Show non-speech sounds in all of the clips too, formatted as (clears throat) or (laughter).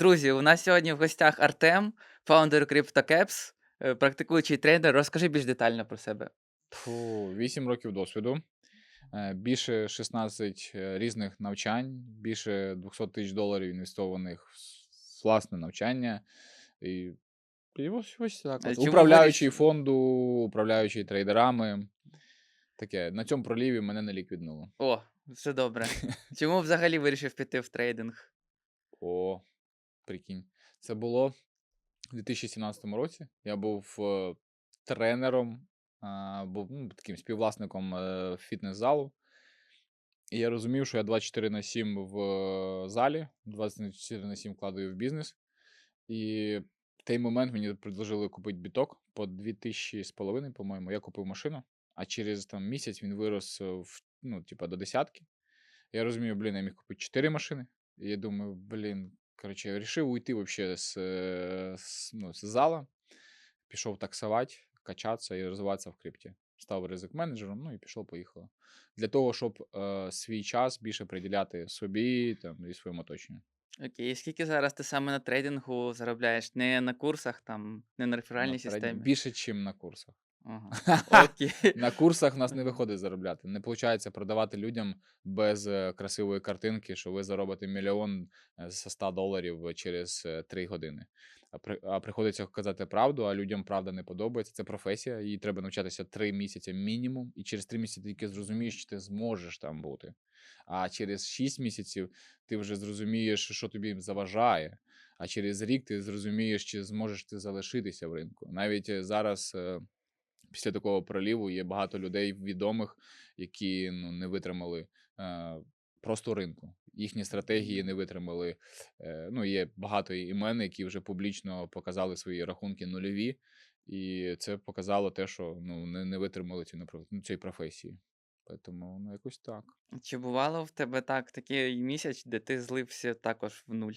Друзі, у нас сьогодні в гостях Артем, фаундер CryptoCaps, е, практикуючий трейдер. Розкажи більш детально про себе. Фу, 8 років досвіду, е, більше 16 е, різних навчань, більше 200 тисяч доларів інвестованих в власне навчання. І, і ось, ось так. От. Управляючий фонду, управляючий трейдерами. Таке. На цьому проліві мене не ліквіднуло. О, все добре. (laughs) Чому взагалі вирішив піти в трейдинг? О, прикинь. Це було у 2017 році. Я був е, тренером, був ну, таким співвласником е, фітнес-залу. І я розумів, що я 24 на 7 в е, залі, 24 на 7 вкладаю в бізнес. І в той момент мені предложили купити біток по 2000 з половиною, по-моєму. Я купив машину, а через там, місяць він вирос в, ну, типа, до десятки. Я розумію, блін, я міг купити 4 машини. І я думаю, блін, коротше, я уйти вообще з, е, з, ну, з зала. Пішов таксувати, качатися і розвиватися в крипті. Став ризик менеджером, ну і пішов, поїхало. Для того, щоб е, свій час більше приділяти собі там, і своєму оточенню. Окей, скільки зараз ти саме на трейдингу заробляєш? Не на курсах, там, не на реферальній На системі? Більше, ніж на курсах. Ага. (laughs) Окей. На курсах в нас не виходить заробляти. Не виходить продавати людям без е, красивої картинки, що ви заробите мільйон е, за 100 доларів через 3 години. А, при, а приходиться казати правду, а людям правда не подобається. Це професія, їй треба навчатися 3 місяці мінімум, і через 3 місяці ти тільки зрозумієш, що ти зможеш там бути. А через 6 місяців ти вже зрозумієш, що тобі заважає. А через рік ти зрозумієш, чи зможеш ти залишитися в ринку. Навіть е, зараз. е, після такого проліву є багато людей відомих, які ну, не витримали е, просто ринку. Їхні стратегії не витримали. Е, ну, є багато імен, які вже публічно показали свої рахунки нульові, і це показало те, що ну, не, не витримали ці, ну, цієї професії. Тому ну, якось так. Чи бувало в тебе так такий місяць, де ти злився також в нуль?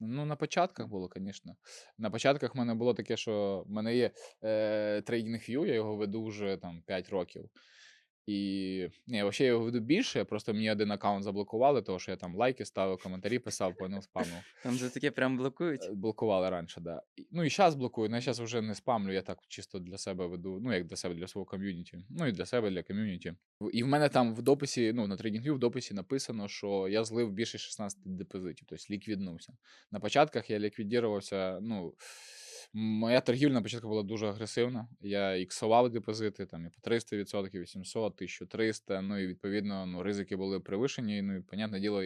Ну, на початках було, звісно. На початках в мене було таке, що в мене є е, TradingView, я його веду вже там 5 років. І ні, взагалі я його веду більше, просто мені один аккаунт заблокували, тому що я там лайки ставив, коментарі писав, поняв, спамив. Там за таке прям блокують? Е, Блокували раніше, да. Ну і зараз блокую, але я зараз вже не спамлю, я так чисто для себе веду, ну як для себе, для свого ком'юніті. Ну і для себе, для ком'юніті. І в мене там в дописі, ну на TradingView в дописі написано, що я злив більше 16 депозитів, тобто ліквіднувся. На початках я ліквідувався, ну. Моя торгівля на початку була дуже агресивна. Я іксував депозити там і по 300%, 800, 1300. Ну і відповідно ну, ризики були превишені. Ну і, понятне діло,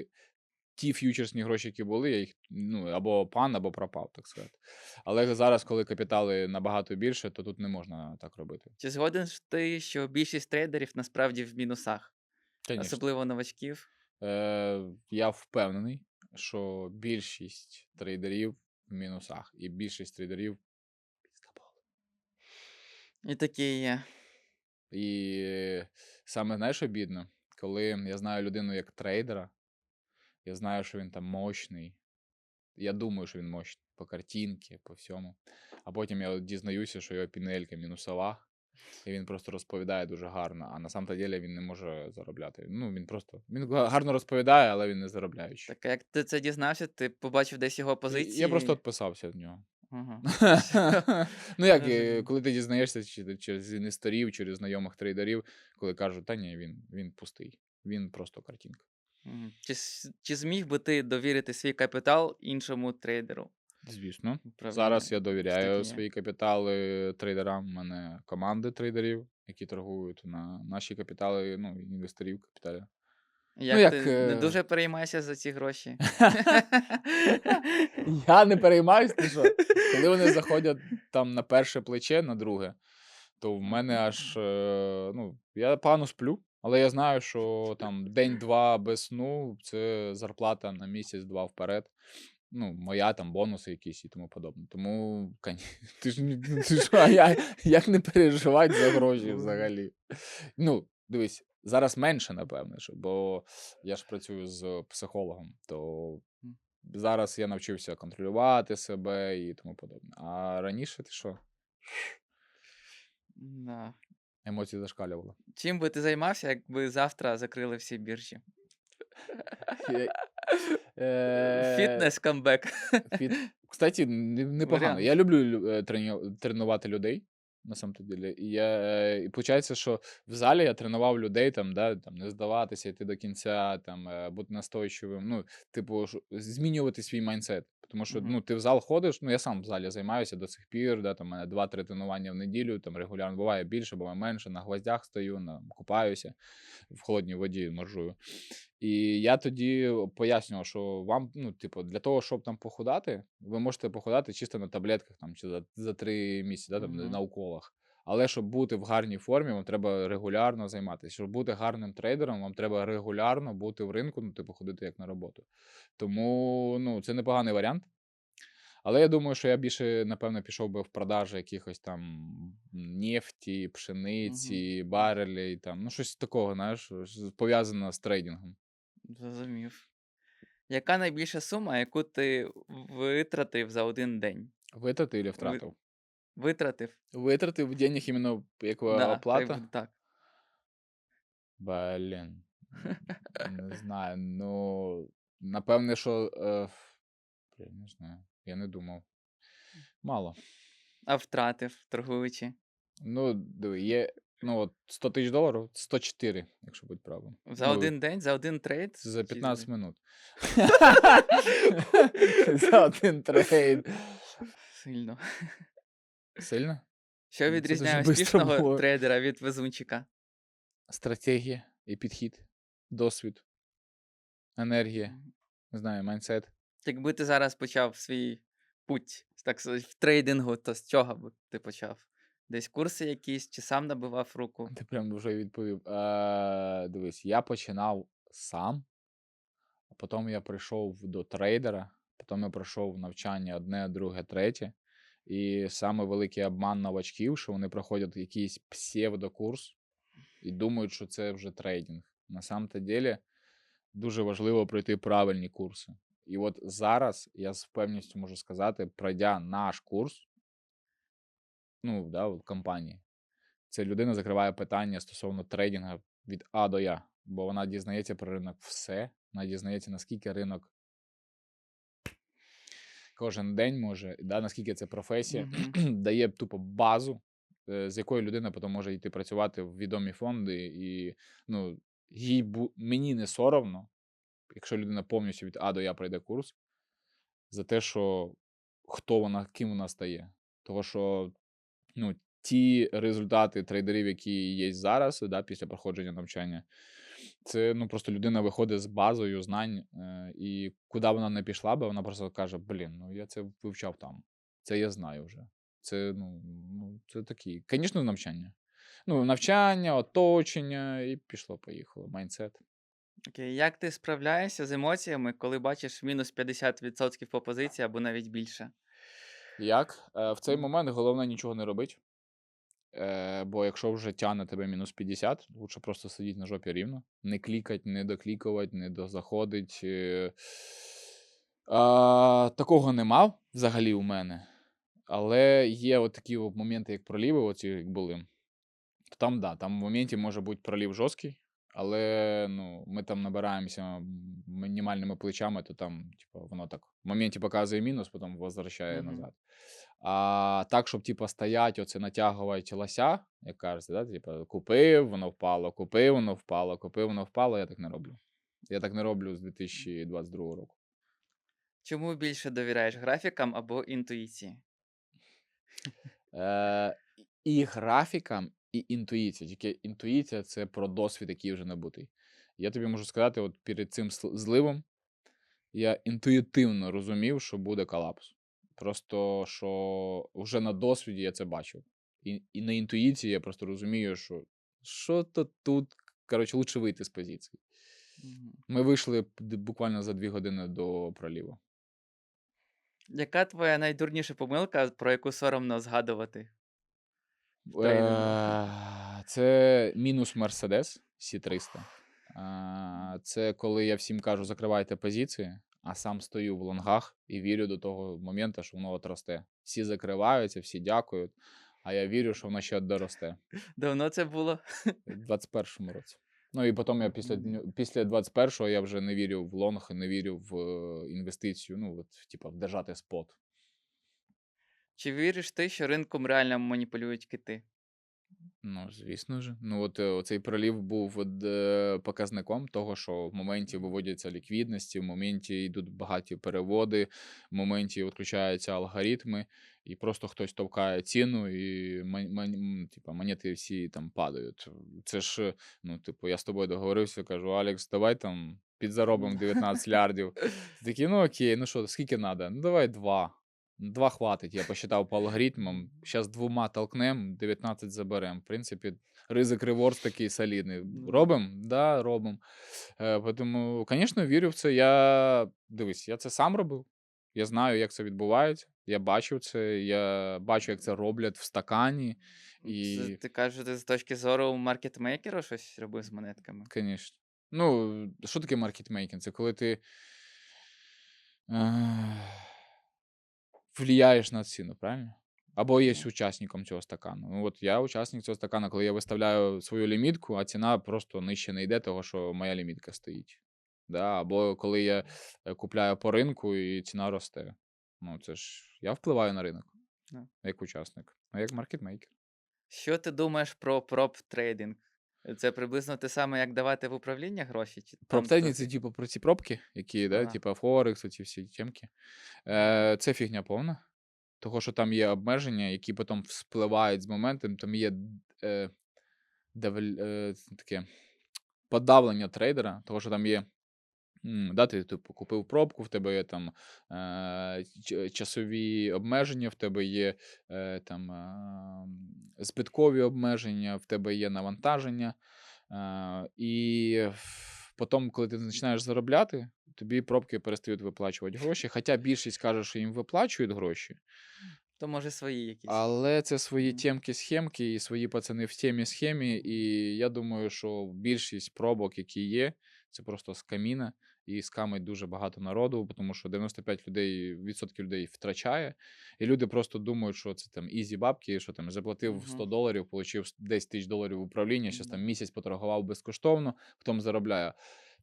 ті ф'ючерсні гроші, які були, я їх ну, або пан, або пропав, так сказати. Але зараз, коли капітали набагато більше, то тут не можна так робити. Чи згоден ти, що більшість трейдерів насправді в мінусах, Конечно. особливо новачків? Е, я впевнений, що більшість трейдерів мінусах, і більшість трейдерів піскабол. І такі є. І саме знаєш, що бідно, коли я знаю людину як трейдера, я знаю, що він там мощний. Я думаю, що він мощний по картинці, по всьому. А потім я дізнаюся, що його пінелька мінусова, і він просто розповідає дуже гарно, а на самом ділі він не може заробляти. Ну, він просто він гарно розповідає, але він не заробляючий. Так як ти це дізнався, ти побачив десь його позиції? Я просто відписався від нього. Ага. (laughs) ну як, е, коли ти дізнаєшся через інвесторів, через знайомих трейдерів, коли кажуть, та ні, він, він пустий, він просто картинка. Чи, чи зміг би ти довірити свій капітал іншому трейдеру? Звісно. Управління? Зараз я довіряю свої капітали трейдерам. У мене команди трейдерів, які торгують на наші капітали, ну, інвесторів капіталі. Як, як, ти не е, дуже переймаєшся за ці гроші? (laughs) Я не переймаюсь, ти що? Коли вони заходять там на перше плече, на друге, то в мене аж е, ну, я погано сплю, але я знаю, що там день-два без сну це зарплата на місяць-два вперед. Ну, моя там бонуси якісь і тому подобне. Тому (laughs) ти ж ну, ти що, а я, як не переживати за гроші взагалі? Ну, дивись, зараз менше, напевне, що, бо я ж працюю з психологом, то зараз я навчився контролювати себе і тому подобне. А раніше ти що? Да. Емоції зашкалювали. Чим би ти займався, якби завтра закрили всі біржі? Я, Фітнес камбек. Кстати, непогано. Я люблю лю- е, тренувати людей. На самом то деле. І я, е, і виходить, що в залі я тренував людей там, да, там, не здаватися, йти до кінця, там, е, бути настойчивим. Ну, типу, змінювати свій майндсет. Тому що ну, ти в зал ходиш, ну я сам в залі займаюся до сих пір, да, там, у мене 2-3 тренування в неділю, там регулярно буває більше, буває менше, на гвоздях стою, на, купаюся, в холодній воді моржую. І я тоді пояснював, що вам, ну, типу, для того, щоб там похудати, ви можете похудати чисто на таблетках там, чи за, за три місяці, да, там, Мгм. на уколах. Але щоб бути в гарній формі, вам треба регулярно займатися. Щоб бути гарним трейдером, вам треба регулярно бути в ринку, ну, типу, ходити як на роботу. Тому ну, це непоганий варіант. Але я думаю, що я більше, напевно, пішов би в продажі якихось там нефті, пшениці, барелей, там, ну, щось такого, знаєш, пов'язане з трейдингом. Зрозумів. Яка найбільша сума, яку ти витратив за один день? Витрати чи втратив? Витратив? Витратив денег іменно як Да, оплата? буде так. Блін. (laughs) Не знаю. Ну, напевне, що. Е, не знаю. Я не думав. Мало. А втратив, торгуючи. Ну, диви, є. Ну, от 100 тисяч доларів 104, якщо бути правим. За Ну, один день, за один трейд? За Чи 15 минут. (laughs) (laughs) За один трейд. Сильно. Сильно? Що відрізняє успішного трейдера від везунчика? Стратегія і підхід, досвід, енергія, не знаю, майндсет. Якби ти зараз почав свій путь, так сказати, в трейдингу, то з чого б ти почав? Десь курси якісь, чи сам набивав руку? Ти прям вже відповів. Е, дивись, я починав сам, а потім я прийшов до трейдера, потім я пройшов навчання одне, друге, третє. І саме великий обман новачків, що вони проходять якийсь псевдокурс і думають, що це вже трейдинг. На самом-то деле дуже важливо пройти правильні курси. І от зараз я з впевненістю можу сказати, пройдя наш курс, ну, да, в компанії, це людина закриває питання стосовно трейдинга від А до Я, бо вона дізнається про ринок все, вона дізнається, наскільки ринок кожен день може, да, наскільки це професія, Мгм. (clears throat) дає тупо базу, е, з якою людина потім може йти працювати в відомі фонди, і ну, їй бу... мені не соромно, якщо людина повністю від А до Я пройде курс, за те, що хто вона, ким вона стає. Того, що ну, ті результати трейдерів, які є зараз, да, після проходження навчання, це ну, просто людина виходить з базою знань, е, і куди вона не пішла би, вона просто каже: Блін, ну я це вивчав там. Це я знаю вже. Це, ну, ну, це такі. Звісно, навчання. Ну, навчання, оточення, і пішло-поїхало. Майндсет. Окей, як ти справляєшся з емоціями, коли бачиш мінус 50% по позиції або навіть більше? Як? Е, в цей момент головне нічого не робити. Е, бо якщо вже тяне тебе мінус 50, лучше просто сидіти на жопі рівно, не клікати, не доклікувати, не дозаходить. Е, а, такого не мав взагалі у мене. Але є от такі моменти, як проліви, оці як були. То там, да, там в моменті може бути пролів жорсткий, але ну, ми там набираємося мінімальними плечами, то там, типу, воно так в моменті показує мінус, потім возвращає Мгм. назад. А так, щоб типу, стоять, оце натягувати лося, як кажеться, да? типу, купив, воно впало, купив, воно впало, купив, воно впало, я так не роблю. Я так не роблю з 2022 року. Чому більше довіряєш графікам або інтуїції? Е, і графікам, і інтуїція. Тільки інтуїція це про досвід, який вже набутий. Я тобі можу сказати, от перед цим зливом я інтуїтивно розумів, що буде колапс. Просто що вже на досвіді я це бачив. І, і на інтуїції я просто розумію, що що то тут, коротше, лучше вийти з позиції. Ми вийшли буквально за дві години до проліву. Яка твоя найдурніша помилка, про яку соромно згадувати? Е, Це мінус Mercedes C300. Е, Це коли я всім кажу, закривайте позиції, а сам стою в лонгах і вірю до того моменту, що воно от росте. Всі закриваються, всі дякують, а я вірю, що воно ще доросте. Давно це було? У 21-му році. Ну і потім я після, після 21-го я вже не вірю в лонг, не вірю в е, інвестицію, ну, от, типа, вдержати спот. Чи віриш ти, що ринком реально маніпулюють кити? Ну, звісно ж. Ну, от е, цей пролів був е, показником того, що в моменті виводяться ліквідності, в моменті йдуть багаті переводи, в моменті відключаються алгоритми, і просто хтось товкає ціну, і мон- мон- м, типа, монети всі там падають. Це ж, ну, типу, я з тобою договорився, кажу, Алекс, давай там підзаробимо 19 лярдів. Ти такий, ну окей, ну що, скільки треба? Ну давай два. Два хватить, я посчитав по алгоритмам. Зараз двома толкнем, 19 заберем. В принципі, ризик реворс такий солідний. Ну. Робимо? Да, робимо. Е, тому, звісно, вірю в це. Я дивись, я це сам робив. Я знаю, як це відбувається. Я бачив це, я бачу, як це роблять в стакані. Це ти кажеш, ти з точки зору маркетмейкера щось робив з монетками? звісно. Ну, що таке маркетмейкінг? Це коли ти. Е, влияєш на ціну, правильно? Або є учасником цього стакану. Ну, от я учасник цього стакану, коли я виставляю свою лімітку, а ціна просто нижче не йде, того, що моя лімітка стоїть. Да? Або коли я е, купляю по ринку і ціна росте. Ну, це ж я впливаю на ринок Да. як учасник, а як маркетмейкер. Що ти думаєш про проп трейдинг? Це приблизно те саме, як давати в управління гроші? Чи Проптені це типу про ці пробки, які, да, Ага. типу Форекс, оці всі темки. Е, це фігня повна. Того, що там є обмеження, які потім вспливають з моментом, там є е, девель- е, таке подавлення трейдера, того, що там є. Да, ти типу, купив пробку, в тебе є там е, часові обмеження, в тебе є е, там е, збиткові обмеження, в тебе є навантаження. Е, і потім, коли ти починаєш заробляти, тобі пробки перестають виплачувати гроші. Хоча більшість каже, що їм виплачують гроші, То може свої якісь. але це свої Мгм. темки, схемки, і свої пацани в темі схемі. І я думаю, що більшість пробок, які є, це просто з каміна. І скамить дуже багато народу, тому що 95 людей, відсотків людей втрачає. І люди просто думають, що це там ізі бабки, що там заплатив 100 доларів, отримав 10 тисяч доларів управління, зараз там місяць поторгував безкоштовно, потім заробляє.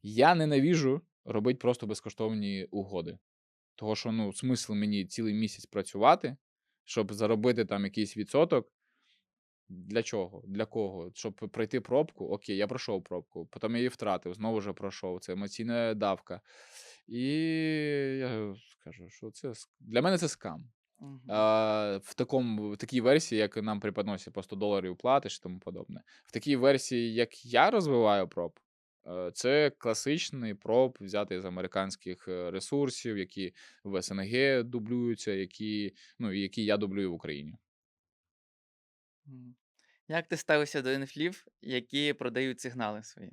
Я ненавіжу робити просто безкоштовні угоди. Того, що ну, смисл мені цілий місяць працювати, щоб заробити там якийсь відсоток. Для чого? Для кого? Щоб пройти пробку, окей, я пройшов пробку, потім я її втратив, знову вже пройшов. Це емоційна давка. І я скажу, що це для мене це скам. Мгм. А, в, такому, в такій версії, як нам преподносять по 100 доларів платиш і тому подобне. В такій версії, як я розвиваю проб, е, це класичний проб, взятий з американських е, ресурсів, які в СНГ дублюються, які, ну, які я дублюю в Україні. Мгм. Як ти ставишся до інфлів, які продають сигнали свої?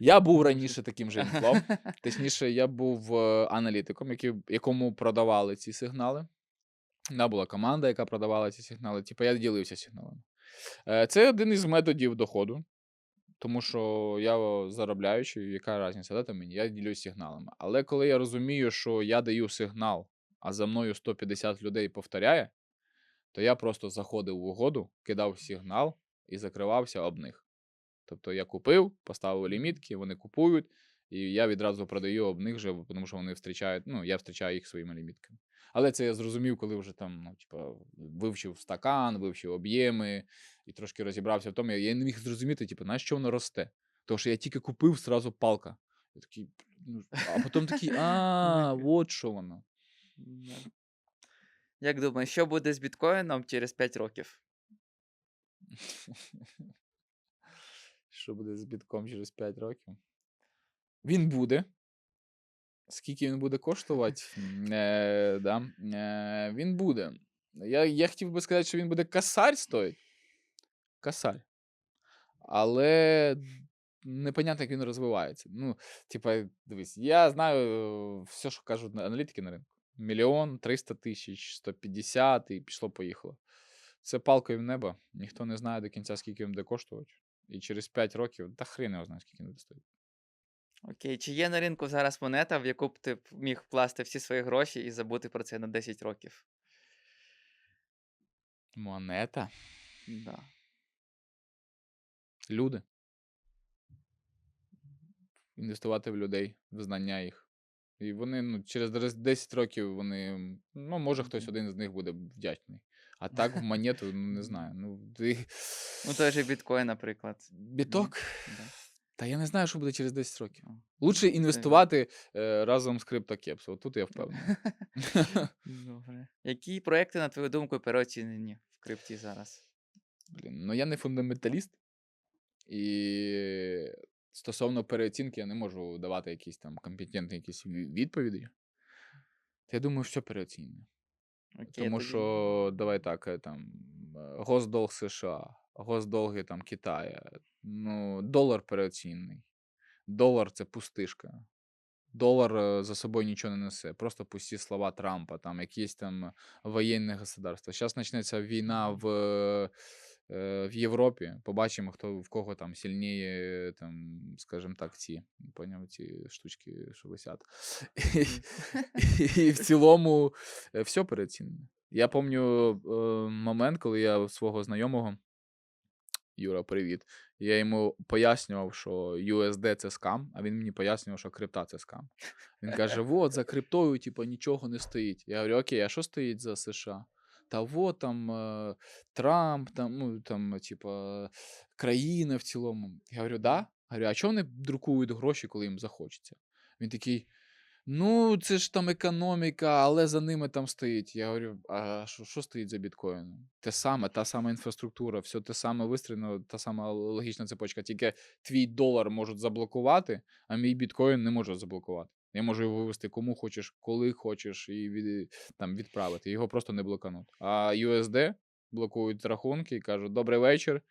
Я був раніше таким же (laughs) інфлом. Точніше, я був е, аналітиком, який, якому продавали ці сигнали. Да, була команда, яка продавала ці сигнали. Типу, я ділився сигналами. Е, Це один із методів доходу. Тому що я заробляючий, яка різниця, да, там мені? Я ділюсь сигналами. Але коли я розумію, що я даю сигнал, а за мною 150 людей повторяє, то я просто заходив в угоду, кидав сигнал і закривався об них. Тобто я купив, поставив лімітки, вони купують, і я відразу продаю об них же, тому що вони зустрічають, ну, я зустрічаю їх своїми лімітками. Але це я зрозумів, коли вже там, ну, типа, вивчив стакан, вивчив об'єми і трошки розібрався в тому. Я не міг зрозуміти, типу, на що воно росте. Тому що я тільки купив зразу палка. Я такий, ну, а потім такий, (laughs) а, от що воно. Як думаєш, що буде з біткоїном через 5 років? Що буде з бітком через 5 років? Він буде. Скільки він буде коштувати? Е, да. е, він буде. Я, я хотів би сказати, що він буде косарь стоїть. Косарь. Але непонятно, як він розвивається. Ну, типа, дивись, я знаю все, що кажуть аналітики на ринку. Мільйон, 300 тисяч, 150 і пішло-поїхало. Це палкою в небо. Ніхто не знає до кінця, скільки він буде коштувати. І через 5 років, та хрен його знає, скільки він буде стоїти. Окей, чи є на ринку зараз монета, в яку б ти міг вкласти всі свої гроші і забути про це на 10 років? Монета. Да. Люди. Інвестувати в людей, в знання їх. І вони ну, через 10 років вони. Ну, може, хтось один з них буде вдячний. А так в (laughs) монету, ну не знаю. Ну, ти... Ну, той же біткоін, наприклад. Біток. Да. Та я не знаю, що буде через 10 років. Лучше інвестувати е, разом з CryptoCaps. От Тут я впевнений. (laughs) (laughs) Добре. Які проекти, на твою думку, переоцінені в крипті зараз? Блін, ну я не фундаменталіст. І стосовно переоцінки я не можу давати якісь там компетентні якісь відповіді. Та я думаю, все переоцінено. Окей, Тому тоді- що, давай так, е, там е, госдолг США, госдолги там Китаю. Ну, долар переоцінений. Долар це пустишка. Долар е, за собою нічого не несе. Просто пусті слова Трампа, там якісь там воєнне государство. Зараз почнеться війна в, в Європі. Побачимо, хто в кого там сильніє, там, скажімо так, ці, поняв, ці штучки, що висять. І, в цілому е, все переоцінено. Я пам'ятаю е, момент, коли я свого знайомого, Юра, привіт. Я йому пояснював, що USD це скам, а він мені пояснював, що крипта це скам. Він каже: от за криптою, типу, нічого не стоїть. Я говорю, окей, а що стоїть за США? Вот там е, Трамп, там, ну, там, типа, країна в цілому. Я говорю, да? Говорю, а чого вони друкують гроші, коли їм захочеться? Він такий. Ну, це ж там економіка, але за ними там стоїть. Я говорю, а що, що стоїть за біткоїном? Те саме, та сама інфраструктура, все те саме вистріляно, та сама логічна цепочка. Тільки твій долар можуть заблокувати, а мій біткоін не може заблокувати. Я можу його вивести кому хочеш, коли хочеш, і від, там, відправити. Його просто не блокануть. А USD блокують рахунки і кажуть: добрий вечір.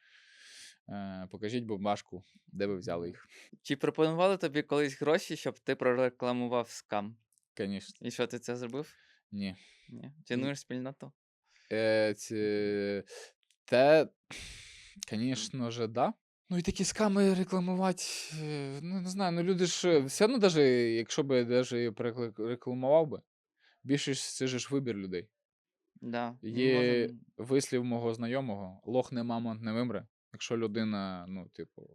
Е, покажіть бумажку, де ви взяли їх. Чи пропонували тобі колись гроші, щоб ти прорекламував скам? Звісно, І що ти це зробив? ні. Ні. Цінуєш спільноту? Е, ці... Те, звісно ж, да. Ну і такі сками рекламувати, е, ну не знаю, ну люди ж е, все одно, даже, якщо би даже рекламував би, більшість це ж вибір людей. Да. Є можем- вислів мого знайомого: лох не мамонт не вимре. Якщо людина, ну, типу,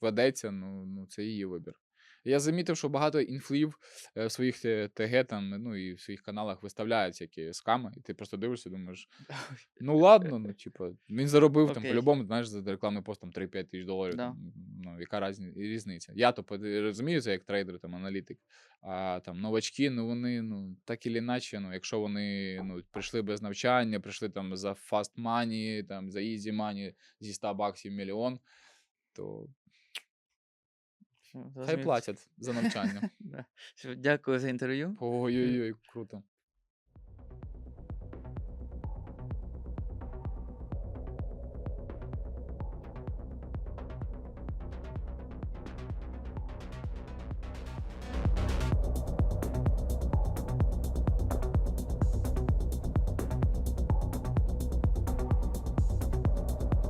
ведеться, ну, ну це її вибір. Я замітив, що багато інфлів е, в своїх ТГ там, ну і в своїх каналах виставляють всякі сками, і ти просто дивишся, думаєш, (laughs) ну ладно, ну, типу, він заробив там по-любому, знаєш, за рекламний пост там 3-5 тисяч доларів. Да. Там, ну, яка різниця? Я то розумію це як трейдер, там, аналітик. А там новачки, ну вони, ну, так і іначе, ну, якщо вони ну, прийшли без навчання, прийшли там за fast money, там, за easy money зі 100 баксів мільйон, то хай платять за навчання. (laughs) Дякую за інтерв'ю. Ой-ой-ой, круто.